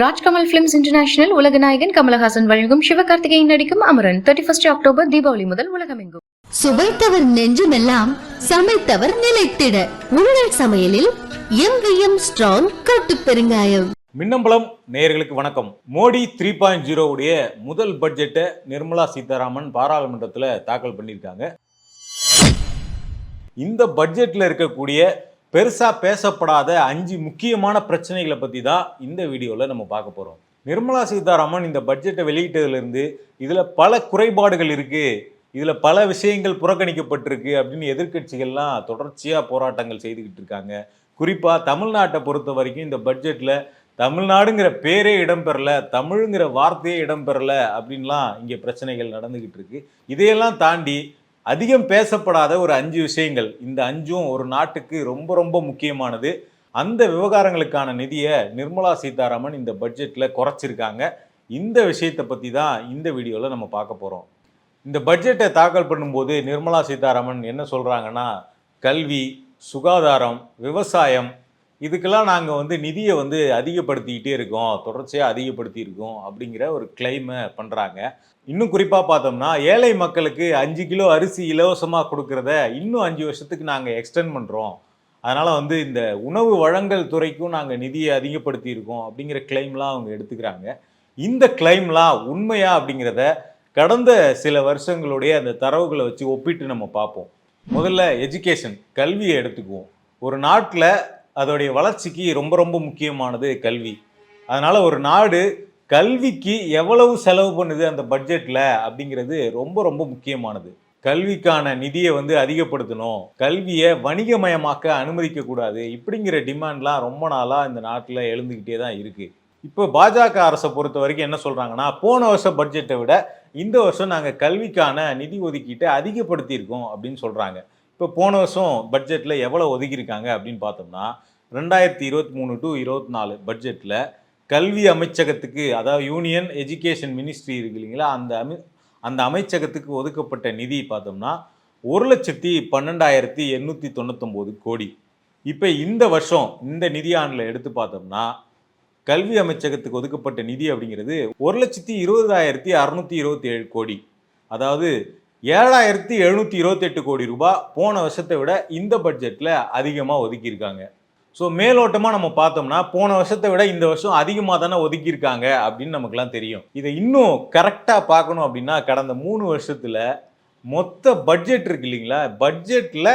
Rajkamal films international உலக நாயகன் கமலஹாசன் வழங்கும் சிவகார்த்திகேயன் நடிக்கும் Amaran. Thirty first October Deepavali முதல் உலகமெங்கும். சுவைத்தவர் நெஞ்சுமெல்லாம் சமைத்தவர் நிலைத்திட. உங்கள் சமையலில் எங்கேயும் ஸ்ட்ராங் கட்டு பெருங்காயம். மின்னம்பலம் நேயர்களுக்கு வணக்கம். மோடி த்ரீ பாயிண்ட் ஜீரோவுடைய முதல் பட்ஜெட்டை நிர்மலா சீதாராமன் பாராளுமன்றத்தில் தாக்கல் பண்ணியிருக்காங்க. இந்த பட்ஜெட்டில் இருக்கக்கூடிய பெருசாக பேசப்படாத அஞ்சு முக்கியமான பிரச்சனைகளை பற்றி தான் இந்த வீடியோவில் நம்ம பார்க்க போகிறோம் நிர்மலா சீதாராமன் இந்த பட்ஜெட்டை வெளியிட்டதுலேருந்து இதில் பல குறைபாடுகள் இருக்குது இதில் பல விஷயங்கள் புறக்கணிக்கப்பட்டிருக்கு அப்படின்னு எதிர்க்கட்சிகள்லாம் தொடர்ச்சியாக போராட்டங்கள் செய்துக்கிட்டு இருக்காங்க. குறிப்பாக தமிழ்நாட்டை பொறுத்த வரைக்கும் இந்த பட்ஜெட்டில் தமிழ்நாடுங்கிற பேரே இடம்பெறல தமிழுங்கிற வார்த்தையே இடம்பெறல அப்படின்லாம் இங்கே பிரச்சனைகள் நடந்துக்கிட்டு இருக்கு. இதையெல்லாம் தாண்டி அதிகம் பேசப்படாத ஒரு அஞ்சு விஷயங்கள். இந்த அஞ்சும் ஒரு நாட்டுக்கு ரொம்ப ரொம்ப முக்கியமானது. அந்த விவகாரங்களுக்கான நிதியை நிர்மலா சீதாராமன் இந்த பட்ஜெட்டில் குறைச்சிருக்காங்க. இந்த விஷயத்தை பற்றி தான் இந்த வீடியோவில் நம்ம பார்க்க போகிறோம் இந்த பட்ஜெட்டை தாக்கல் பண்ணும்போது நிர்மலா சீதாராமன் என்ன சொல்கிறாங்கன்னா கல்வி சுகாதாரம் விவசாயம் இதுக்கெல்லாம் நாங்கள் வந்து நிதியை வந்து அதிகப்படுத்திக்கிட்டே இருக்கோம் தொடர்ச்சியாக அதிகப்படுத்தி இருக்கோம் அப்படிங்கிற ஒரு கிளைமை பண்ணுறாங்க இன்னும் குறிப்பாக பார்த்தோம்னா ஏழை மக்களுக்கு அஞ்சு கிலோ அரிசி இலவசமாக கொடுக்கறத இன்னும் அஞ்சு வருஷத்துக்கு நாங்கள் எக்ஸ்டெண்ட் பண்ணுறோம் அதனால் வந்து இந்த உணவு வழங்கல் துறைக்கும் நாங்கள் நிதியை அதிகப்படுத்தி இருக்கோம் அப்படிங்கிற கிளைம்லாம் அவங்க எடுத்துக்கிறாங்க. இந்த கிளைம்லாம் உண்மையா அப்படிங்கிறத கடந்த சில வருஷங்களுடைய அந்த தரவுகளை வச்சு ஒப்பிட்டு நம்ம பார்ப்போம். முதல்ல எஜுகேஷன் கல்வியை எடுத்துக்குவோம். ஒரு நாட்டில் அதோடைய வளர்ச்சிக்கு ரொம்ப ரொம்ப முக்கியமானது கல்வி. அதனால் ஒரு நாடு கல்விக்கு எவ்வளவு செலவு பண்ணுது அந்த பட்ஜெட்டில் அப்படிங்கிறது ரொம்ப ரொம்ப முக்கியமானது. கல்விக்கான நிதியை வந்து அதிகப்படுத்தணும். கல்வியை வணிகமயமாக்க அனுமதிக்கக்கூடாது. இப்படிங்கிற டிமாண்ட்லாம் ரொம்ப நாளாக இந்த நாட்டில் எழுந்துக்கிட்டே தான் இருக்குது இப்போ பாஜக அரசை பொறுத்த வரைக்கும் என்ன சொல்கிறாங்கன்னா போன வருஷம் பட்ஜெட்டை விட இந்த வருஷம் நாங்கள் கல்விக்கான நிதி ஒதுக்கீட்டை அதிகப்படுத்தியிருக்கோம் அப்படின்னு சொல்கிறாங்க இப்போ போன வருஷம் பட்ஜெட்டில் எவ்வளோ ஒதுக்கியிருக்காங்க அப்படின்னு பார்த்தோம்னா ரெண்டாயிரத்தி இருபத்தி மூணு டு இருபத்தி நாலு பட்ஜெட்டில் கல்வி அமைச்சகத்துக்கு அதாவது யூனியன் எஜுகேஷன் மினிஸ்ட்ரி இருக்கு இல்லைங்களா அந்த அமை அந்த அமைச்சகத்துக்கு ஒதுக்கப்பட்ட நிதி பார்த்தோம்னா ஒரு லட்சத்தி பன்னெண்டாயிரத்தி எண்ணூற்றி தொண்ணூத்தொம்போது கோடி. இப்போ இந்த வருஷம் இந்த நிதியாண்டில் எடுத்து பார்த்தோம்னா கல்வி அமைச்சகத்துக்கு ஒதுக்கப்பட்ட நிதி அப்படிங்கிறது ஒரு லட்சத்தி இருபதாயிரத்தி அறுநூற்றி இருபத்தி ஏழு கோடி. அதாவது ஏழாயிரத்தி எழுநூற்றி இருபத்தெட்டு கோடி ரூபாய் போன வருஷத்தை விட இந்த பட்ஜெட்டில் அதிகமாக ஒதுக்கியிருக்காங்க. ஸோ மேலோட்டமாக நம்ம பார்த்தோம்னா போன வருஷத்தை விட இந்த வருஷம் அதிகமாக தானே ஒதுக்கியிருக்காங்க அப்படின்னு நமக்குலாம் தெரியும். இதை இன்னும் கரெக்டாக பார்க்கணும் அப்படின்னா கடந்த மூணு வருஷத்தில் மொத்த பட்ஜெட் இருக்கு இல்லைங்களா? பட்ஜெட்டில்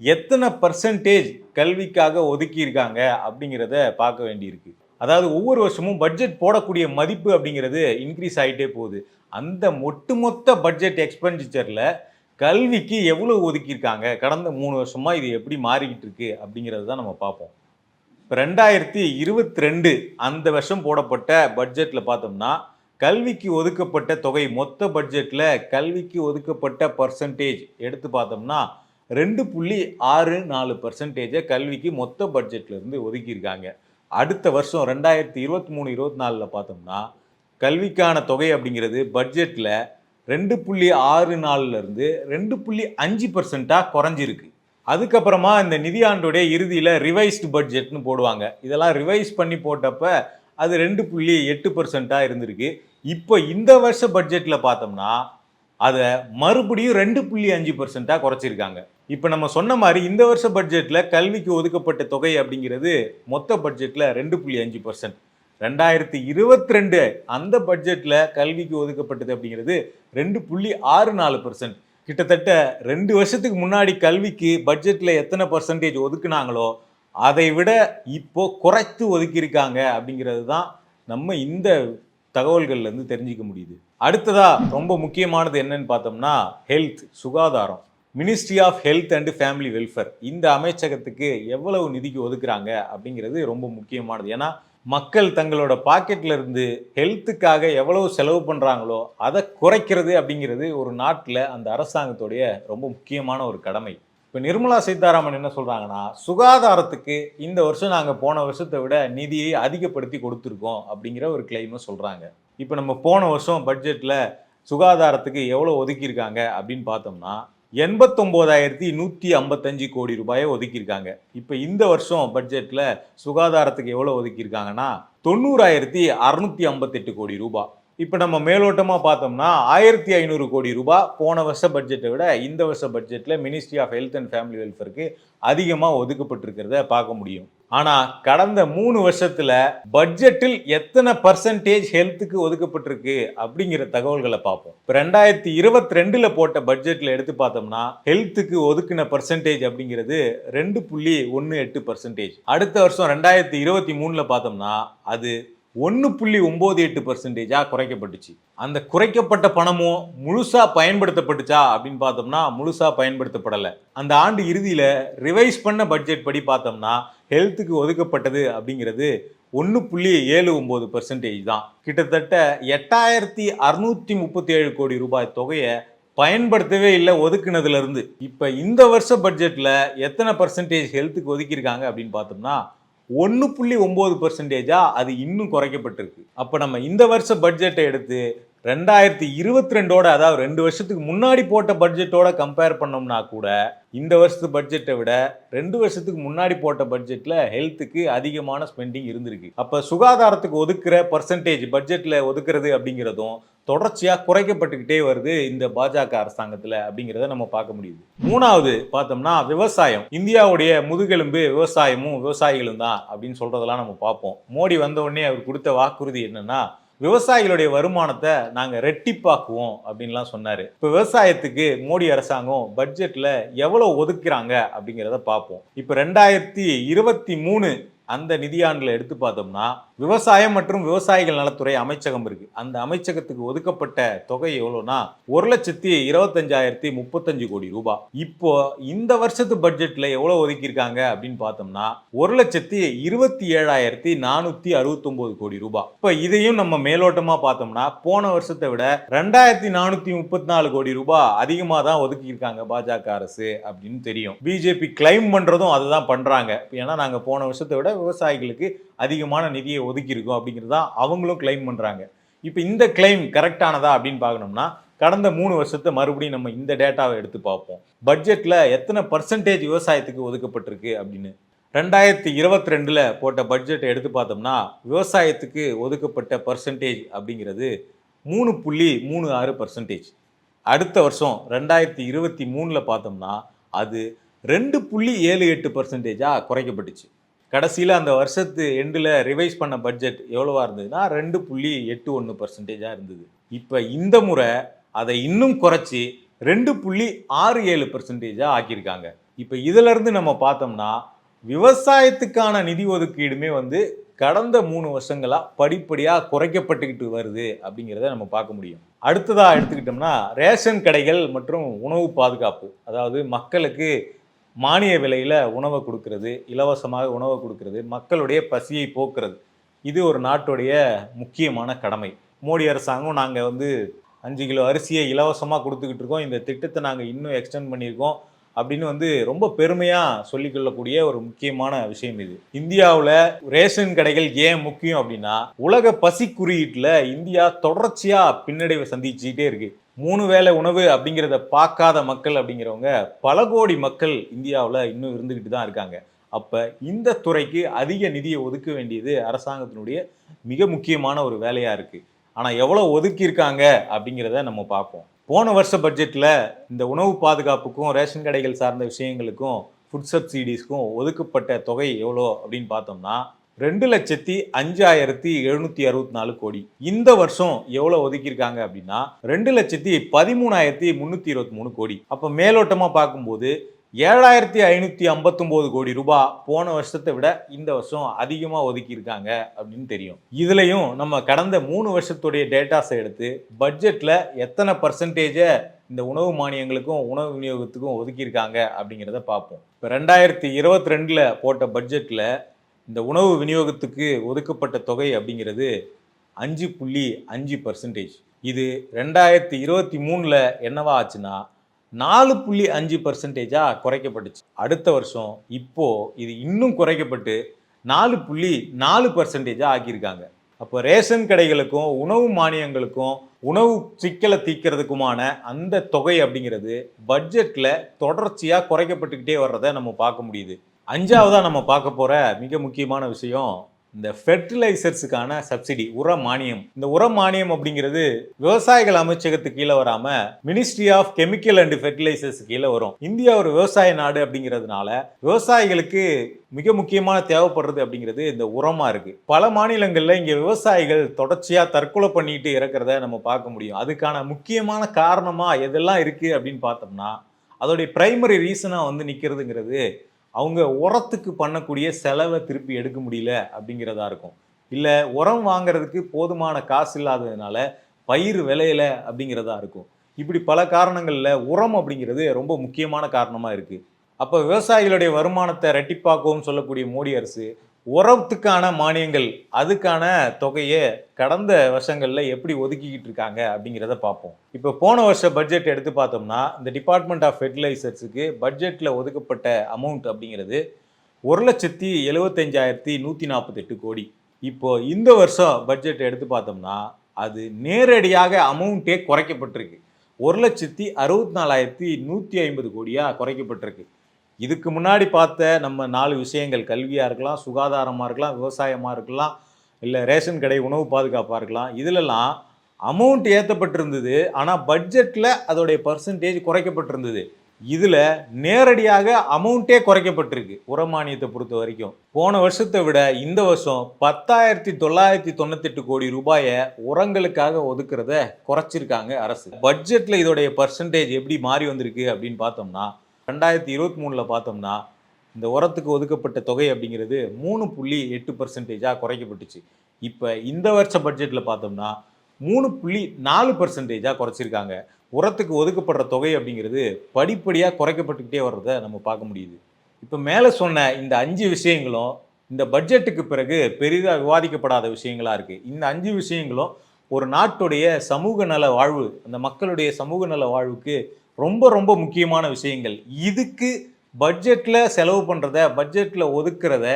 எத்தனை பர்சன்டேஜ் கல்விக்காக ஒதுக்கியிருக்காங்க அப்படிங்கிறத பார்க்க வேண்டியிருக்கு. அதாவது ஒவ்வொரு வருஷமும் பட்ஜெட் போடக்கூடிய மதிப்பு அப்படிங்கிறது இன்க்ரீஸ் ஆகிட்டே போகுது. அந்த ஒட்டுமொத்த பட்ஜெட் எக்ஸ்பெண்டிச்சரில் கல்விக்கு எவ்வளோ ஒதுக்கியிருக்காங்க? கடந்த மூணு வருஷமாக இது எப்படி மாறிக்கிட்டு இருக்கு அப்படிங்கிறது தான் நம்ம பார்ப்போம். இப்போ ரெண்டாயிரத்தி இருபத்தி ரெண்டு அந்த வருஷம் போடப்பட்ட பட்ஜெட்டில் பார்த்தோம்னா கல்விக்கு ஒதுக்கப்பட்ட தொகை மொத்த பட்ஜெட்டில் கல்விக்கு ஒதுக்கப்பட்ட பர்சன்டேஜ் எடுத்து பார்த்தோம்னா ரெண்டு புள்ளி ஆறு நாலு பர்சன்டேஜை கல்விக்கு மொத்த பட்ஜெட்ல இருந்து ஒதுக்கியிருக்காங்க. அடுத்த வருஷம் ரெண்டாயிரத்தி இருபத்தி மூணு இருபத்தி நாலில் பார்த்தோம்னா கல்விக்கான தொகை அப்படிங்கிறது பட்ஜெட்டில் ரெண்டு புள்ளி ஆறு நாலுல இருந்து ரெண்டு புள்ளி அஞ்சு பர்சன்ட்டாக குறைஞ்சிருக்கு. அதுக்கப்புறமா இந்த நிதியாண்டுடைய இறுதியில் ரிவைஸ்டு பட்ஜெட்னு போடுவாங்க. இதெல்லாம் ரிவைஸ் பண்ணி போட்டப்ப அது ரெண்டு புள்ளி எட்டு பர்சன்ட்டாக இருந்திருக்கு. இப்போ இந்த வருஷ பட்ஜெட்டில் பார்த்தோம்னா அதை மறுபடியும் ரெண்டு புள்ளி அஞ்சு பர்சன்ட்டாக குறைச்சிருக்காங்க. இப்போ நம்ம சொன்ன மாதிரி இந்த வருஷ பட்ஜெட்டில் கல்விக்கு ஒதுக்கப்பட்ட தொகை அப்படிங்கிறது மொத்த பட்ஜெட்டில் ரெண்டு புள்ளி அஞ்சு பர்சன்ட் ரெண்டாயிரத்தி இருபத்தி ரெண்டு அந்த பட்ஜெட்டில் கல்விக்கு ஒதுக்கப்பட்டது அப்படிங்கிறது ரெண்டு புள்ளி ஆறு நாலு பர்சன்ட் கிட்டத்தட்ட ரெண்டு வருஷத்துக்கு முன்னாடி கல்விக்கு பட்ஜெட்டில் எத்தனை பர்சன்டேஜ் ஒதுக்குனாங்களோ அதை விட இப்போ குறைத்து ஒதுக்கியிருக்காங்க அப்படிங்கிறது தான் நம்ம இந்த தகவல்கள்லேருந்து தெரிஞ்சிக்க முடியுது. அடுத்ததாக ரொம்ப முக்கியமானது என்னன்னு பார்த்தோம்னா ஹெல்த் சுகாதாரம். Ministry of health and family welfare இந்த அமைச்சகத்துக்கு எவ்வளவு நிதிக்கு ஒதுக்குறாங்க அப்படிங்கிறது ரொம்ப முக்கியமானது. ஏன்னா மக்கள் தங்களோட பாக்கெட்ல இருந்து ஹெல்த்துக்காக எவ்வளவு செலவு பண்ணுறாங்களோ அதை குறைக்கிறது அப்படிங்கிறது ஒரு நாட்டில் அந்த அரசாங்கத்துடைய ரொம்ப முக்கியமான ஒரு கடமை. இப்போ நிர்மலா சீதாராமன் என்ன சொல்கிறாங்கன்னா சுகாதாரத்துக்கு இந்த வருஷம் நாங்கள் போன வருஷத்தை விட நிதியை அதிகப்படுத்தி கொடுத்துருக்கோம் அப்படிங்கிற ஒரு கிளைமை சொல்கிறாங்க இப்போ நம்ம போன வருஷம் பட்ஜெட்டில் சுகாதாரத்துக்கு எவ்வளோ ஒதுக்கியிருக்காங்க அப்படின்னு பார்த்தோம்னா எண்பத்தொம்போதாயிரத்தி நூற்றி ஐம்பத்தஞ்சு கோடி ரூபாயை ஒதுக்கியிருக்காங்க. இப்போ இந்த வருஷம் பட்ஜெட்டில் சுகாதாரத்துக்கு எவ்வளோ ஒதுக்கியிருக்காங்கன்னா தொண்ணூறாயிரத்தி அறுநூத்தி ஐம்பத்தெட்டு கோடி ரூபாய் இப்போ நம்ம மேலோட்டமாக பார்த்தோம்னா ஆயிரத்தி ஐநூறு கோடி ரூபாய் போன வருஷ பட்ஜெட்டை விட இந்த வருஷ பட்ஜெட்டில் ministry of health and family வெல்ஃபேருக்கு அதிகமாக ஒதுக்கப்பட்டிருக்கிறத பார்க்க முடியும். ஆனால் கடந்த மூணு வருஷத்தில் பட்ஜெட்டில் எத்தனை பர்சன்டேஜ் ஹெல்த்துக்கு ஒதுக்கப்பட்டிருக்கு அப்படிங்கிற தகவல்களை பார்ப்போம். இப்போ ரெண்டாயிரத்தி இருபத்தி ரெண்டில் போட்ட பட்ஜெட்டில் எடுத்து பார்த்தோம்னா ஹெல்த்துக்கு ஒதுக்கின பர்சன்டேஜ் அப்படிங்கிறது ரெண்டு புள்ளி ஒன்று எட்டு பர்சன்டேஜ் அடுத்த வருஷம் ரெண்டாயிரத்தி இருபத்தி மூணில் பார்த்தோம்னா அது ஒன்று புள்ளி ஒம்பது எட்டு பர்சன்டேஜாக குறைக்கப்பட்டுச்சு. அந்த குறைக்கப்பட்ட பணமும் முழுசாக பயன்படுத்தப்பட்டுச்சா அப்படின்னு பார்த்தோம்னா முழுசாக பயன்படுத்தப்படலை. அந்த ஆண்டு இறுதியில் ரிவைஸ் பண்ண பட்ஜெட் படி பார்த்தோம்னா ஹெல்த்துக்கு ஒதுக்கப்பட்டது அப்படிங்கிறது ஒன்று புள்ளி ஏழு ஒம்பது பர்சன்டேஜ் தான். கிட்டத்தட்ட எட்டாயிரத்தி அறுநூற்றி முப்பத்தி ஏழு கோடி ரூபாய் தொகையை பயன்படுத்தவே இல்லை ஒதுக்குனதுலேருந்து. இப்போ இந்த வருஷ பட்ஜெட்டில் எத்தனை பர்சன்டேஜ் ஹெல்த்துக்கு ஒதுக்கியிருக்காங்க அப்படின்னு பார்த்தோம்னா ஒன்று புள்ளி ஒம்பது பர்சன்டேஜாக அது இன்னும் குறைக்கப்பட்டிருக்கு. அப்போ நம்ம இந்த வருஷ பட்ஜெட்டை எடுத்து ரெண்டாயிரத்தி இருபத்தி ரெண்டோட அதாவது ரெண்டு வருஷத்துக்கு முன்னாடி போட்ட பட்ஜெட்டோட கம்பேர் பண்ணோம்னா கூட இந்த வருஷத்து பட்ஜெட்டை விட ரெண்டு வருஷத்துக்கு முன்னாடி போட்ட பட்ஜெட்டில் ஹெல்த்துக்கு அதிகமான ஸ்பெண்டிங் இருந்திருக்கு. அப்போ சுகாதாரத்துக்கு ஒதுக்குற பர்சன்டேஜ் பட்ஜெட்டில் ஒதுக்குறது அப்படிங்கிறதும் தொடர்ச்சியாக குறைக்கப்பட்டுக்கிட்டே வருது இந்த பாஜக அரசாங்கத்தில் அப்படிங்கிறத நம்ம பார்க்க முடியுது. மூணாவது பார்த்தோம்னா விவசாயம். இந்தியாவுடைய முதுகெலும்பு விவசாயமும் விவசாயிகளும் தான் அப்படின்னு சொல்கிறதெல்லாம் நம்ம பார்ப்போம். மோடி வந்த உடனே அவர் கொடுத்த வாக்குறுதி என்னென்னா விவசாயிகளுடைய வருமானத்தை நாங்கள் ரெட்டிப்பாக்குவோம் அப்படின்லாம் சொன்னார். இப்போ விவசாயத்துக்கு மோடி அரசாங்கம் பட்ஜெட்டில் எவ்வளோ ஒதுக்குறாங்க அப்படிங்கிறத பார்ப்போம் இப்போ ரெண்டாயிரத்தி இருபத்தி மூணு அந்த நிதியாண்டில் எடுத்து பார்த்தோம்னா விவசாயம் மற்றும் விவசாயிகள் நலத்துறை அமைச்சகம் இருக்கு. அந்த அமைச்சகத்துக்கு ஒதுக்கப்பட்ட தொகை எவ்வளோனா ஒரு லட்சத்தி இருபத்தஞ்சாயிரத்தி முப்பத்தஞ்சு கோடி ரூபாய் இப்போ இந்த வருஷத்து பட்ஜெட்ல எவ்வளோ ஒதுக்கியிருக்காங்க அப்படின்னு பார்த்தோம்னா ஒரு லட்சத்தி இருபத்தி ஏழாயிரத்தி நானூத்தி அறுபத்தொன்பது கோடி ரூபாய் இப்போ இதையும் நம்ம மேலோட்டமா பார்த்தோம்னா போன வருஷத்தை விட ரெண்டாயிரத்தி நானூத்தி முப்பத்தி நாலு கோடி ரூபாய் அதிகமாக தான் ஒதுக்கியிருக்காங்க பாஜக அரசு அப்படின்னு தெரியும். பிஜேபி கிளைம் பண்றதும் அதுதான் பண்றாங்க. ஏன்னா நாங்க போன வருஷத்தை விட விவசாயிகளுக்கு அதிகமான நிதியை ஒதுக்கியிருக்கும் அப்படிங்கிறது தான் அவங்களும் கிளைம் பண்ணுறாங்க இப்போ இந்த கிளைம் கரெக்டானதா அப்படின்னு பார்க்கணும்னா கடந்த மூணு வருஷத்தை மறுபடியும் நம்ம இந்த டேட்டாவை எடுத்து பார்ப்போம். பட்ஜெட்டில் எத்தனை பர்சன்டேஜ் விவசாயத்துக்கு ஒதுக்கப்பட்டிருக்கு அப்படின்னு. ரெண்டாயிரத்தி இருபத்தி ரெண்டில் போட்ட பட்ஜெட்டை எடுத்து பார்த்தோம்னா விவசாயத்துக்கு ஒதுக்கப்பட்ட பர்சன்டேஜ் அப்படிங்கிறது மூணு புள்ளி மூணு ஆறு பர்சன்டேஜ் அடுத்த வருஷம் ரெண்டாயிரத்தி இருபத்தி மூணில் பார்த்தோம்னா அது ரெண்டு புள்ளி ஏழு எட்டு பர்சன்டேஜாக குறைக்கப்பட்டுச்சு. கடைசியில் அந்த வருஷத்து எண்டில் ரிவைஸ் பண்ண பட்ஜெட் எவ்வளோவா இருந்ததுன்னா ரெண்டு புள்ளி எட்டு ஒன்று பர்சன்டேஜாக இருந்தது. இப்போ இந்த முறை அதை இன்னும் குறைச்சி ரெண்டு புள்ளி ஆறு ஏழு பர்சன்டேஜாக ஆக்கியிருக்காங்க. இப்போ இதிலிருந்து நம்ம பார்த்தோம்னா விவசாயத்துக்கான நிதி ஒதுக்கீடுமே வந்து கடந்த மூணு வருஷங்களாக படிப்படியாக குறைக்கப்பட்டுக்கிட்டு வருது அப்படிங்கிறத நம்ம பார்க்க முடியும். அடுத்ததாக எடுத்துக்கிட்டோம்னா ரேஷன் கடைகள் மற்றும் உணவு பாதுகாப்பு. அதாவது மக்களுக்கு மானிய விலையில் உணவை கொடுக்கறது இலவசமாக உணவை கொடுக்கறது மக்களுடைய பசியை போக்குறது. இது ஒரு நாட்டுடைய முக்கியமான கடமை. மோடி அரசாங்கம் நாங்கள் வந்து அஞ்சு கிலோ அரிசியை இலவசமாக கொடுத்துக்கிட்டு இருக்கோம். இந்த திட்டத்தை நாங்கள் இன்னும் எக்ஸ்டெண்ட் பண்ணியிருக்கோம் அப்படின்னு வந்து ரொம்ப பெருமையாக சொல்லிக்கொள்ளக்கூடிய ஒரு முக்கியமான விஷயம் இது. இந்தியாவில் ரேஷன் கடைகள் ஏன் முக்கியம் அப்படின்னா உலக பசி குறியீட்டில் இந்தியா தொடர்ச்சியாக பின்னடைவை சந்திச்சுக்கிட்டே இருக்குது மூணு வேளை உணவு அப்படிங்கிறத பார்க்காத மக்கள் அப்படிங்கிறவங்க பல கோடி மக்கள் இந்தியாவில் இன்னும் இருந்துக்கிட்டு தான் இருக்காங்க. அப்போ இந்த துறைக்கு அதிக நிதியை ஒதுக்க வேண்டியது அரசாங்கத்தினுடைய மிக முக்கியமான ஒரு வேலையாக இருக்குது ஆனால் எவ்வளோ ஒதுக்கியிருக்காங்க அப்படிங்கிறத நம்ம பார்ப்போம். போன வருஷ பட்ஜெட்டில் இந்த உணவு பாதுகாப்புக்கும் ரேஷன் கடைகள் சார்ந்த விஷயங்களுக்கும் ஃபுட் சப்சிடிஸ்க்கும் ஒதுக்கப்பட்ட தொகை எவ்வளோ அப்படின்னு பார்த்தோம்னா ரெண்டு லட்சத்தி அஞ்சாயிரத்தி எழுநூத்தி அறுபத்தி நாலு கோடி. இந்த வருஷம் எவ்வளவு ஒதுக்கியிருக்காங்க அப்படின்னா ரெண்டு லட்சத்தி பதிமூணாயிரத்தி முன்னூத்தி இருபத்தி மூணு கோடி. அப்ப மேலோட்டமா பார்க்கும்போது ஏழாயிரத்தி ஐநூத்தி ஐம்பத்தொம்போது கோடி ரூபாய் போன வருஷத்தை விட இந்த வருஷம் அதிகமாக ஒதுக்கியிருக்காங்க அப்படின்னு தெரியும். இதுலயும் நம்ம கடந்த மூணு வருஷத்துடைய டேட்டாஸை எடுத்து பட்ஜெட்ல எத்தனை பர்சன்டேஜை இந்த உணவு மானியங்களுக்கும் உணவு விநியோகத்துக்கும் ஒதுக்கியிருக்காங்க அப்படிங்கிறத பார்ப்போம். இப்போ ரெண்டாயிரத்தி இருபத்தி ரெண்டில் போட்ட பட்ஜெட்டில் இந்த உணவு விநியோகத்துக்கு ஒதுக்கப்பட்ட தொகை அப்படிங்கிறது அஞ்சு புள்ளி அஞ்சு பர்சன்டேஜ் இது ரெண்டாயிரத்தி இருபத்தி மூணில் என்னவா ஆச்சுன்னா நாலு புள்ளி அஞ்சு பர்சன்டேஜாக குறைக்கப்பட்டுச்சு. அடுத்த வருஷம் இப்போது இது இன்னும் குறைக்கப்பட்டு நாலு புள்ளி நாலு பர்சன்டேஜாக ஆக்கியிருக்காங்க. அப்போ ரேஷன் கடைகளுக்கும் உணவு மானியங்களுக்கும் உணவு சிக்கலை தீர்க்கிறதுக்குமான அந்த தொகை அப்படிங்கிறது பட்ஜெட்டில் தொடர்ச்சியாக குறைக்கப்பட்டுக்கிட்டே வர்றதை நம்ம பார்க்க முடியுது. அஞ்சாவதாக நம்ம பார்க்க போகிற மிக முக்கியமான விஷயம் இந்த ஃபெர்டிலைசர்ஸுக்கான சப்சிடி உர மானியம். இந்த உர மானியம் அப்படிங்கிறது விவசாயிகள் அமைச்சகத்துக்கு கீழே வராம ministry of chemical and fertilisers கீழே வரும். இந்தியா ஒரு விவசாய நாடு அப்படிங்கிறதுனால விவசாயிகளுக்கு மிக முக்கியமான தேவைப்படுறது அப்படிங்கிறது இந்த உரமா இருக்கு. பல மாநிலங்களில் இங்கே விவசாயிகள் தொடர்ச்சியா தற்கொலை பண்ணிட்டு இருக்கிறத நம்ம பார்க்க முடியும். அதுக்கான முக்கியமான காரணமா எதெல்லாம் இருக்கு அப்படின்னு பார்த்தோம்னா அதோடைய பிரைமரி ரீசனாக வந்து நிற்கிறதுங்கிறது அவங்க உரத்துக்கு பண்ணக்கூடிய செலவை திருப்பி எடுக்க முடியல அப்படிங்கிறதா இருக்கும். இல்லை உரம் வாங்குறதுக்கு போதுமான காசு இல்லாததுனால பயிர் விளையல அப்படிங்கிறதா இருக்கும். இப்படி பல காரணங்களில் உரம் அப்படிங்கிறது ரொம்ப முக்கியமான காரணமாக இருக்குது அப்போ விவசாயிகளுடைய வருமானத்தை ரெட்டிப்பாக்கவும் சொல்லக்கூடிய மோடி அரசு உரத்துக்கான மானியங்கள் அதுக்கான தொகையை கடந்த வருஷங்களில் எப்படி ஒதுக்கிக்கிட்டு இருக்காங்க அப்படிங்கிறத பார்ப்போம். இப்போ போன வருஷ பட்ஜெட் எடுத்து பார்த்தோம்னா இந்த டிபார்ட்மெண்ட் ஆஃப் ஃபெர்டிலைசர்ஸுக்கு பட்ஜெட்டில் ஒதுக்கப்பட்ட அமௌண்ட் அப்படிங்கிறது ஒரு லட்சத்தி எழுபத்தஞ்சாயிரத்தி நூற்றி நாற்பத்தெட்டு கோடி. இப்போ இந்த வருஷம் பட்ஜெட் எடுத்து பார்த்தோம்னா அது நேரடியாக அமௌண்ட்டே குறைக்கப்பட்டிருக்கு. ஒரு லட்சத்தி அறுபத்தி நாலாயிரத்தி நூற்றி ஐம்பது கோடியாக குறைக்கப்பட்டிருக்கு. இதுக்கு முன்னாடி பார்த்த நம்ம நாலு விஷயங்கள் கல்வியாக இருக்கலாம் சுகாதாரமாக இருக்கலாம் விவசாயமாக இருக்கலாம் இல்லை ரேஷன் கடை உணவு பாதுகாப்பாக இருக்கலாம் இதிலெல்லாம் அமௌண்ட் ஏற்றப்பட்டிருந்தது ஆனால் பட்ஜெட்டில் அதோடைய பர்சன்டேஜ் குறைக்கப்பட்டிருந்தது. இதில் நேரடியாக அமௌண்ட்டே குறைக்கப்பட்டிருக்கு உரமானியத்தை பொறுத்த வரைக்கும். போன வருஷத்தை விட இந்த வருஷம் பத்தாயிரத்தி தொள்ளாயிரத்தி தொண்ணூத்தெட்டு கோடி ரூபாயை உரங்களுக்காக ஒதுக்குறத குறைச்சிருக்காங்க அரசு. பட்ஜெட்டில் இதோடைய பர்சன்டேஜ் எப்படி மாறி வந்திருக்கு அப்படின்னு பார்த்தோம்னா ரெண்டாயிரத்தி இருபத்தி மூணில் பார்த்தோம்னா இந்த உரத்துக்கு ஒதுக்கப்பட்ட தொகை அப்படிங்கிறது மூணு புள்ளி எட்டு பர்சன்டேஜாக குறைக்கப்பட்டுச்சு. இப்போ இந்த வருஷ பட்ஜெட்டில் பார்த்தோம்னா மூணு புள்ளி நாலு பர்சன்டேஜாக குறைச்சிருக்காங்க. உரத்துக்கு ஒதுக்கப்படுற தொகை அப்படிங்கிறது படிப்படியாக குறைக்கப்பட்டுக்கிட்டே வர்றதை நம்ம பார்க்க முடியுது. இப்போ மேலே சொன்ன இந்த அஞ்சு விஷயங்களும் இந்த பட்ஜெட்டுக்கு பிறகு பெரிதாக விவாதிக்கப்படாத விஷயங்களாக இருக்குது இந்த அஞ்சு விஷயங்களும் ஒரு நாட்டுடைய சமூக நல வாழ்வு அந்த மக்களுடைய சமூக நல வாழ்வுக்கு ரொம்ப ரொம்ப முக்கியமான விஷயங்கள். இதுக்கு பட்ஜெட்டில் செலவு பண்ணுறத பட்ஜெட்டில் ஒதுக்குறத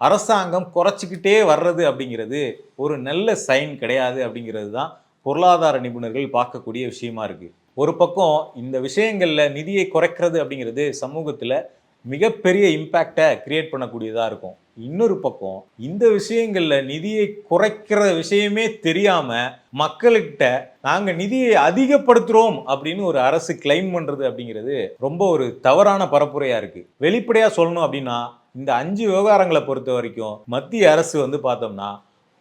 அரசாங்கம் குறைச்சிக்கிட்டே வர்றது அப்படிங்கிறது ஒரு நல்ல சைன் கிடையாது அப்படிங்கிறது தான் பொருளாதார நிபுணர்கள் பார்க்கக்கூடிய விஷயமா இருக்குது ஒரு பக்கம் இந்த விஷயங்களில் நிதியை குறைக்கிறது அப்படிங்கிறது சமூகத்தில் மிகப்பெரிய இம்பேக்டை கிரியேட் பண்ணக்கூடியதாக இருக்கும். இன்னொரு பக்கம் இந்த விஷயங்களில் நிதியை குறைக்கிற விஷயமே தெரியாமல் மக்கள்கிட்ட நாங்கள் நிதியை அதிகப்படுத்துகிறோம் அப்படின்னு ஒரு அரசு கிளைம் பண்ணுறது அப்படிங்கிறது ரொம்ப ஒரு தவறான பரப்புரையாக இருக்குது வெளிப்படையாக சொல்லணும் அப்படின்னா இந்த அஞ்சு விவகாரங்களை பொறுத்த வரைக்கும் மத்திய அரசு வந்து பார்த்தோம்னா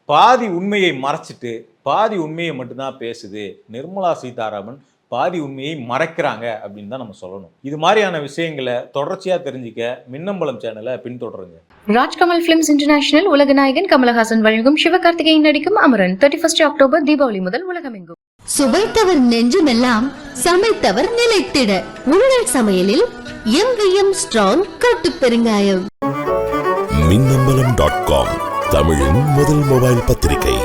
பாதி உண்மையை மறைச்சிட்டு பாதி உண்மையை மட்டும்தான் பேசுது. நிர்மலா சீதாராமன் பாதி உண்மையை மறைக்கிறாங்க அப்படின்னு தான் நம்ம சொல்லணும். இது மாதிரியான விஷயங்களை தொடர்ச்சியாக தெரிஞ்சுக்க மின்னம்பலம் சேனலை பின்தொடருங்க. ராஜ்கமல் பிலிம்ஸ் இன்டர்நேஷனல் உலக நாயகன் கமலஹாசன் வழங்கும் சிவகார்த்திகேயன் நடிக்கும் Amaran. Thirty first October Deepavali முதல் உலகமெங்கும். சுவைத்தவர் நெஞ்சுமெல்லாம் சமைத்தவர் நிலைத்திட. உங்கள் சமையலில் எம் ஸ்ட்ராங் கட்டு பெருங்காயம். மின்னம்பலம் டாட் காம் தமிழின் முதல் மொபைல் பத்திரிகை.